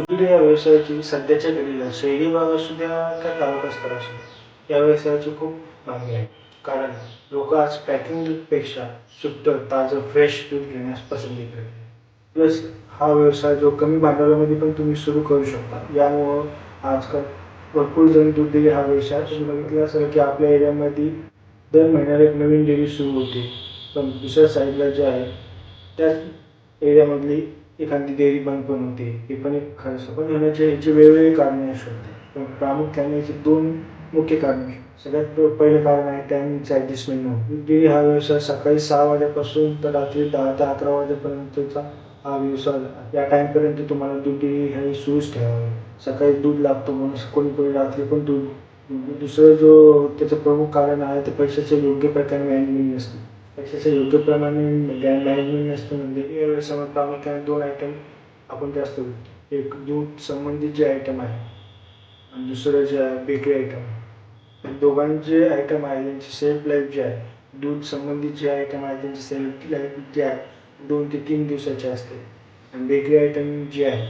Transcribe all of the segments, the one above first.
दूध या व्यवसायाची सध्याच्या घडीला शहरी भाग असू द्या का गावात असू द्या या व्यवसायाची खूप मागणी आहे. कारण लोक आज पॅकिंग दूधपेक्षा शुद्ध ताजं फ्रेश दूध घेण्यास पसंती करतात. प्लस हा व्यवसाय जो कमी भांडवलामध्ये पण तुम्ही सुरू करू शकता. यामुळं आजकाल भरपूर जण दूध डेअरी हा व्यवसाय. तुम्ही बघितलं असेल की आपल्या एरियामध्ये दर महिन्याला एक नवीन डेअरी सुरू होते. पण दुसऱ्या साईडला जे आहे त्याच एरियामधली एखादी डेअरी बंद पण होते हे पण एक खर्च पण होण्याचे याची वेगवेगळी कारणे असू शकते पण प्रामुख्याने याची दोन मुख्य कारणे सगळ्यात पहिलं कारण आहे टायमिंगचं ॲडजस्टमेंट दूध डेअरी हा व्यवसाय सकाळी सहा वाजेपासून तर रात्री दहा ते अकरा वाजेपर्यंतचा हा व्यवसाय या टाईमपर्यंत तुम्हाला दूध डेअरी हे सुरूच ठेवावी सकाळी दूध लागतो म्हणून कोणी कोणी रात्री पण दूध. म्हणजे दुसरं जो त्याचं प्रमुख कारण आहे ते पैशाचे योग्य प्रकारे मॅनेजमेंट नसते. पैशाच्या योग्य प्रमाणे मॅनेजमेंट नसतं म्हणजे या व्यवसायामध्ये प्रामुख्याने दोन आयटम आपण जास्त बघतो एक दूध संबंधित जे आयटम आहे आणि दुसरं जे आहे बेकरी आयटम या दोघांचे आयटम आहे त्यांची सेल्फ लाईफ जे आहे दूध संबंधित जे आयटम आहे त्यांची सेल्फ लाईफ जे आहे दोन ते तीन दिवसाची असते. आणि बेकरी आयटम जे आहे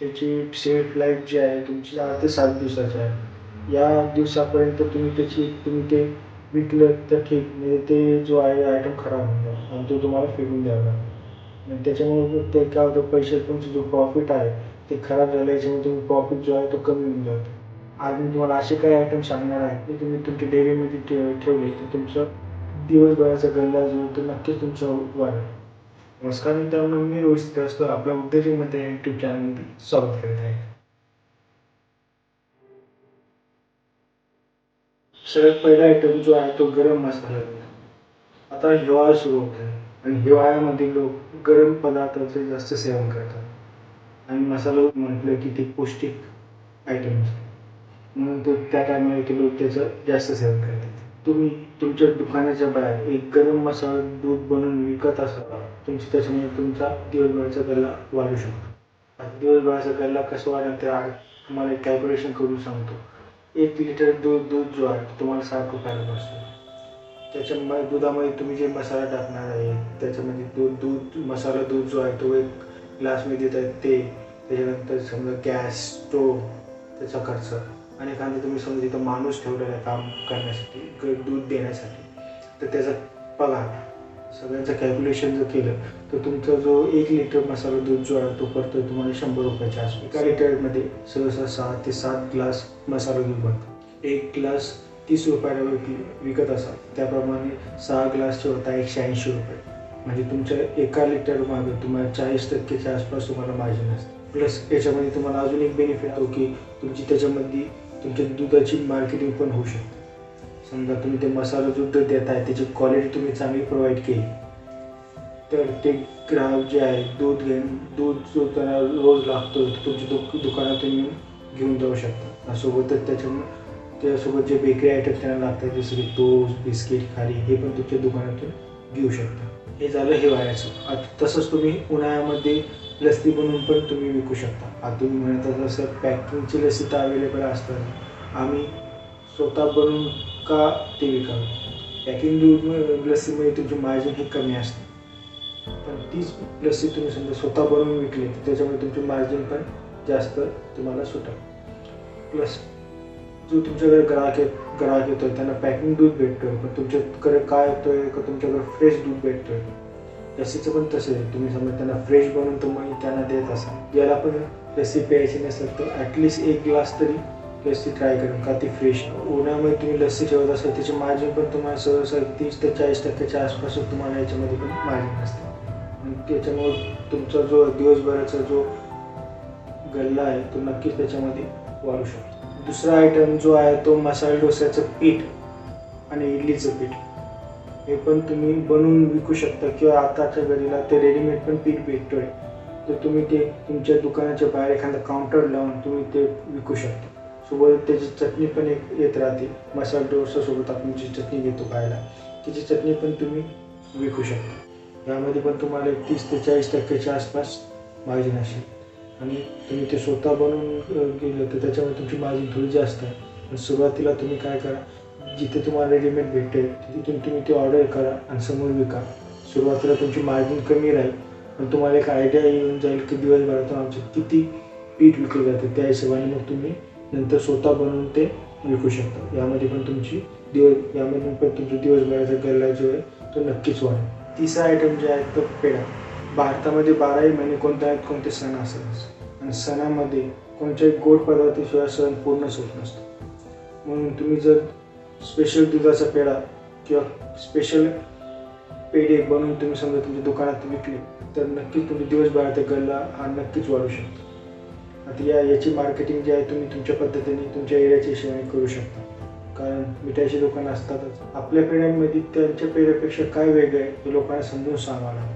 त्याची सेल्फ लाईफ जी आहे तुमची आठ ते सात दिवसाची आहे. या दिवसापर्यंत तुम्ही त्याची तुम्ही ते विकलं तर ठीक म्हणजे ते जो आहे आयटम खराब होऊन जातो आणि तो तुम्हाला फेकून द्यावा लागणार आणि त्याच्यामुळे ते काय होतं पैसे तुमचं जो प्रॉफिट आहे ते खराब झालं याच्यामुळे तुम्ही प्रॉफिट जो आहे तो कमी होऊन जातो. आज मी तुम्हाला असे काही आयटम सांगणार आहे की तुम्ही तुमच्या डेअरीमध्ये ठे ठेवले तर तुमचं दिवसभराचा गल्ला जो तो नक्कीच तुमचा वाढेल. नमस्कार मित्रांनो मी रोहित असतो आपल्या उद्योजकमध्ये यूट्यूब चॅनलमध्ये स्वागत करत आहे. सगळ्यात पहिला आयटम जो आहे तो गरम मसाला आता हिवाळा सुरू होत आहे. आणि हिवाळ्यामध्ये लोक गरम पदार्थाचे जास्त सेवन करतात. आणि मसाला म्हटलं की ते पौष्टिक आयटम म्हणून तो त्या टायमाला ते लोक त्याचं जास्त सेवन करतात. तुम्ही तुमच्या दुकानाच्या बाहेर एक गरम मसाला दूध बनवून विकत असाल तुमची त्याच्यामुळे तुमचा दिवसभराचा गल्ला वाढू शकतो. आता दिवसभराचा गल्ला कसं वाढेल ते आ तुम्हाला कॅल्क्युलेशन करून सांगतो. एक लिटर दूध दूध जो आहे तो तुम्हाला साठ रुपयाला बसतो. त्याच्यामध्ये दुधामध्ये तुम्ही जे मसाला टाकणार आहे त्याच्यामध्ये दूध दूध मसाला दूध जो आहे तो एक ग्लासमध्ये देत ते. त्याच्यानंतर समजा गॅस स्टोव त्याचा खर्च. आणि एखादा तुम्ही समजा तिथं माणूस ठेवलेला आहे काम करण्यासाठी दूध देण्यासाठी तर त्याचा पगार. सगळ्याचं कॅल्क्युलेशन जर केलं तर तुमचा जो एक लिटर मसाला दूध जो आहे तो पडतो तुम्हाला शंभर रुपयाच्या आसपास. एका लिटरमध्ये सहसा सहा ते सात ग्लास मसाला दूध बनतो एक ग्लास तीस रुपयाला विक विकत असाल त्याप्रमाणे सहा ग्लासचे होता एकशे ऐंशी रुपये. म्हणजे तुमच्या एका लिटर मागे तुम्हाला चाळीस टक्केच्या आसपास तुम्हाला मार्जिन असते. प्लस याच्यामध्ये तुम्हाला अजून एक बेनिफिट होतो की तुमची त्याच्यामध्ये तुमच्या दुधाची मार्केटिंग पण होऊ शकते. समजा तुम्ही ते मसाला दूध देत आहे त्याची क्वालिटी तुम्ही चांगली प्रोव्हाइड केली तर ते ग्राहक जे आहे दूध घेऊन दूध जो त्यांना रोज लागतो तुमच्या दुक दुकानातून येऊन घेऊन जाऊ शकता. सोबतच त्याच्यामुळे त्यासोबत जे बेकरी आयटम त्यांना लागतात जसं की टोस्ट बिस्किट खारी हे पण तुमच्या दुकानातून घेऊ शकता. हे झालं हिवाळ्याचं आता तसंच तुम्ही उन्हाळ्यामध्ये लस्सी बनवून पण तुम्ही विकू शकता. आता तुम्ही म्हणत असं पॅकिंगची लस्सी तर अवेलेबल असतात. आम्ही स्वतः बनवून का ते विकावं पॅकिंग दूध लस्सीमध्ये तुमची मार्जिन ही कमी असते पण तीच लस्सी तुम्ही समजा स्वतः बनवून विकली तर त्याच्यामुळे तुमची मार्जिन पण जास्त तुम्हाला सुटेल प्लस जो तुमच्याकडे ग्राहक येत ग्राहक आहे त्यांना पॅकिंग दूध भेटतोय पण तुमच्याकडे काय येतोय का तुमच्याकडे फ्रेश दूध भेटतोय लस्सीचं पण तसं आहे तुम्ही समजा त्यांना फ्रेश बनवून तुम्ही त्यांना देत असाल ज्याला पण लस्सी प्यायची नसेल तर ॲटलिस्ट एक ग्लास तरी लस्सी ट्राय करून का ती फ्रेश उन्हामुळे तुम्ही लस्सी ठेवत असाल त्याची मार्जिन पण तुम्हाला सहसा तीस ते चाळीस टक्क्याच्या आसपास तुम्हाला याच्यामध्ये पण मार्जिन असते. आणि त्याच्यामुळे तुमचा जो दिवसभराचा जो गल्ला आहे तो नक्कीच त्याच्यामध्ये वाढू शकतो. दुसरा आयटम जो आहे तो मसाला डोस्याचं पीठ आणि इडलीचं पीठ. हे पण तुम्ही बनवून विकू शकता किंवा आताच्या घडीला ते रेडीमेड पण पीठ भेटतोय. तर तुम्ही ते तुमच्या दुकानाच्या बाहेर एखादा काउंटर लावून तुम्ही ते विकू शकता. सोबत त्याची चटणी पण एक येत राहते. मसाला डोसासोबत आपण जी चटणी घेतो खायला त्याची चटणी पण तुम्ही विकू शकता. यामध्ये पण तुम्हाला एक तीस ते चाळीस टक्क्याच्या आसपास मार्जिन असेल. आणि तुम्ही ते स्वतः बनवून गेलं तर त्याच्यामुळे तुमची मार्जिन थोडी जास्त आहे. पण सुरुवातीला तुम्ही काय करा जिथे तुम्हाला रेडीमेड भेटेल तिथून तुम्ही ते ऑर्डर करा आणि समोर विका. सुरुवातीला तुमची मार्जिन कमी राहील पण तुम्हाला एक आयडिया येऊन जाईल की दिवसभरातून आमचे किती पीठ विकले जाते त्या हिशोबाने मग तुम्ही नंतर स्वतः बनवून ते विकू शकता यामध्ये पण तुमची दिवस यामध्ये पण तुमचा दिवसभराचा गल्ला जो आहे तो नक्कीच वाढेल. तिसरा आयटम जे आहे तो पेढा. भारतामध्ये बाराही महिने कोणत्या आहेत कोणते सण असतात आणि सणामध्ये कोणत्याही गोड पदार्थाशिवाय सण पूर्णच होत नसतो. म्हणून तुम्ही जर स्पेशल दुधाचा पेढा किंवा स्पेशल पेढे बनवून तुम्ही समजा तुमच्या दुकानात विकले तर नक्कीच तुम्ही दिवसभराचा गल्ला हा नक्कीच वाढू शकतो. आता या याची मार्केटिंग जी आहे तुम्ही तुमच्या पद्धतीने तुमच्या एरियाच्या शिवाय करू शकता. कारण मिठाईची दुकानं असतातच. आपल्या पेढ्यांमध्ये त्यांच्या पेढ्यापेक्षा काय वेगळं आहे हे लोकांना समजून सांगावं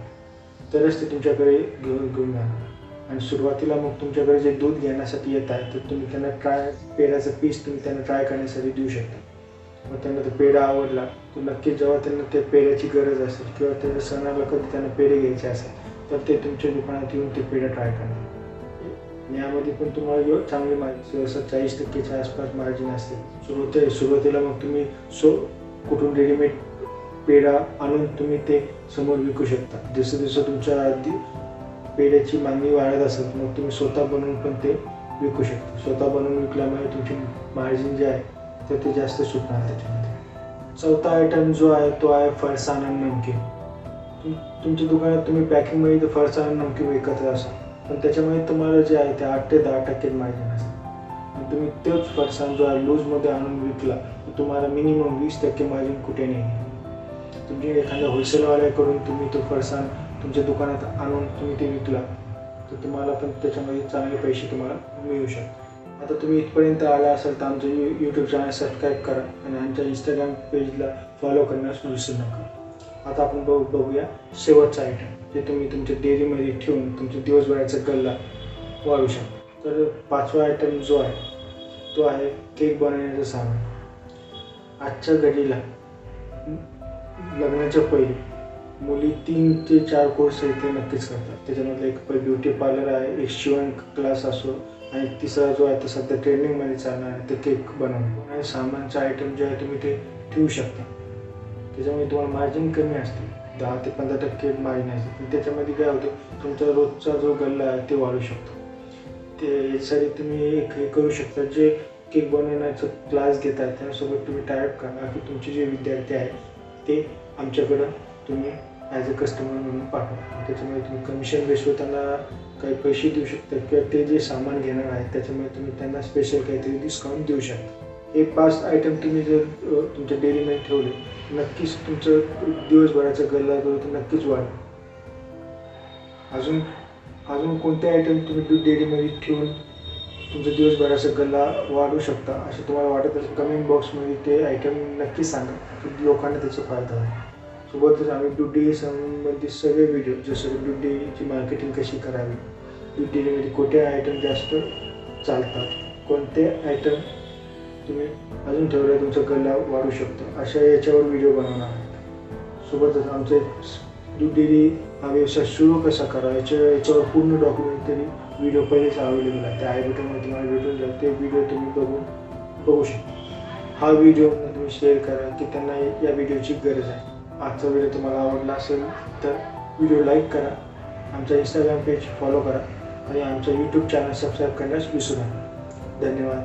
तरच ते तुमच्याकडे घेऊन घेऊन जाणार. आणि सुरुवातीला मग तुमच्याकडे जे दूध घेण्यासाठी येत आहे तर तुम्ही त्यांना ट्राय पेढ्याचं पीस तुम्ही त्यांना ट्राय करण्यासाठी देऊ शकता. मग त्यांना तो पेढा आवडला तर नक्कीच जेव्हा त्यांना ते पेढ्याची गरज असेल किंवा त्यांच्या सणाला कधी त्यांना पेढे घ्यायचे असेल तर ते तुमच्या दुकानात येऊन ते पेढा ट्राय करणार. यामध्ये पण तुम्हाला यो- चांगली मार्जिन असं चाळीस टक्केच्या आसपास मार्जिन असते सुरुवात सुरुवातीला मग तुम्ही सो कुठून रेडीमेड पेढा आणून तुम्ही ते समोर विकू शकता. जसं जसं तुमच्या आधी पेढ्याची मागणी वाढत असेल मग तुम्ही स्वतः बनवून पण ते विकू शकता. स्वतः बनवून विकल्यामुळे तुमची मार्जिन जे आहे तर ते जास्त सुटणार त्याच्यामध्ये. चौथा आयटम जो आहे तो आहे फरसाण आणि नमकीन. तुमच्या दुकानात तुम्ही पॅकिंगमध्ये तर फरसाण आणि नमकीन विकत असाल पण त्याच्यामुळे तुम्हाला जे आहे ते आठ ते दहा टक्के मार्जिन असेल आणि तुम्ही तोच फरसाण जो आहे लूजमध्ये आणून विकला तर तुम्हाला मिनिमम वीस टक्के मार्जिन कुठे नाही तुम्ही एखाद्या होलसेलवाल्याकडून तुम्ही तो फरसाण तुमच्या दुकानात आणून तुम्ही ते विकला तर तुम्हाला पण त्याच्यामध्ये चांगले पैसे तुम्हाला मिळू शकतात. आता तुम्ही इथपर्यंत आला असाल तर आमचं यू यूट्यूब चॅनल सबस्क्राईब करा आणि आमच्या इंस्टाग्राम पेजला फॉलो करण्यास विसरू नका. आता आपण बघू बघूया. शेवटचा आयटम जे तुम्ही तुमच्या डेअरीमध्ये ठेवून तुमच्या दिवसभराचा गल्ला वाढू शकता. तर पाचवा आयटम जो आहे तो आहे केक बनवण्याचं सामान. आजच्या घडीला लग्नाच्या पहिले मुली तीन ते चार कोर्स आहेत ते नक्कीच करतात. त्याच्यामधलं एक ब्युटी पार्लर आहे एक शिवण क्लास असो आणि तिसरा जो आहे तो सध्या ट्रेनिंगमध्ये चालणार आहे ते केक बनवणे. आणि सामानचे आयटम जे आहे तुम्ही ते ठेवू शकता. त्याच्यामुळे तुम्हाला मार्जिन कमी असते दहा ते पंधरा टक्के मार्जिन असते त्याच्यामध्ये काय होतं तुमचा रोजचा जो गल्ला आहे ते वाढू शकतो. ते याच्यासाठी तुम्ही एक हे करू शकता जे केक बनवण्याचं क्लास घेतात त्यासोबत तुम्ही टायप करा. की तुमचे जे विद्यार्थी आहेत ते आमच्याकडं तुम्ही ॲज अ कस्टमर म्हणून पाठवा. त्याच्यामुळे तुम्ही कमिशन बेसवर त्यांना काही पैसे देऊ शकता किंवा ते जे सामान घेणार आहेत त्याच्यामुळे तुम्ही त्यांना स्पेशल काहीतरी डिस्काउंट देऊ शकता. हे पाच आयटम तुम्ही जर तुमच्या डेअरीमध्ये ठेवले नक्कीच तुमचं दिवसभराचा गल्ला जो नक्कीच वाढ. अजून अजून कोणते आयटम तुम्ही दूध डेअरीमध्ये ठेवून तुमचा दिवसभराचा गल्ला वाढू शकता असे तुम्हाला वाटत असेल? कमेंट बॉक्समध्ये ते आयटम नक्की सांगा. लोकांना त्याचा फायदा होईल सोबतच आम्ही दूध डेअरी संबंधित सगळे व्हिडिओ जसं की दूध डेअरीची मार्केटिंग कशी करावी दूध डेअरीमध्ये कोणते आयटम जास्त चालतात कोणते आयटम तुम्ही अजून ठेवले तुमचा कला वाढू शकतो. अशा याच्यावर व्हिडिओ बनवणार आहेत सोबतच आमचे दूध डेअरी हा व्यवसाय सुरू कसा करा याच्या याच्यावर पूर्ण डॉक्युमेंटरी व्हिडिओ पहिलेच अवेलेबल आहे. त्या आय बटनमध्ये तुम्हाला भेटून जाईल ते व्हिडिओ तुम्ही बघून बघू शकता. हा व्हिडिओ तुम्ही शेअर करा की त्यांना या व्हिडिओची गरज आहे. आजचा व्हिडिओ तुम्हाला आवडला असेल तर व्हिडिओ लाईक करा. आमचा इंस्टाग्राम पेज फॉलो करा. आणि आमचा यूट्यूब चॅनल सबस्क्राईब करण्यास विसरू नका. धन्यवाद.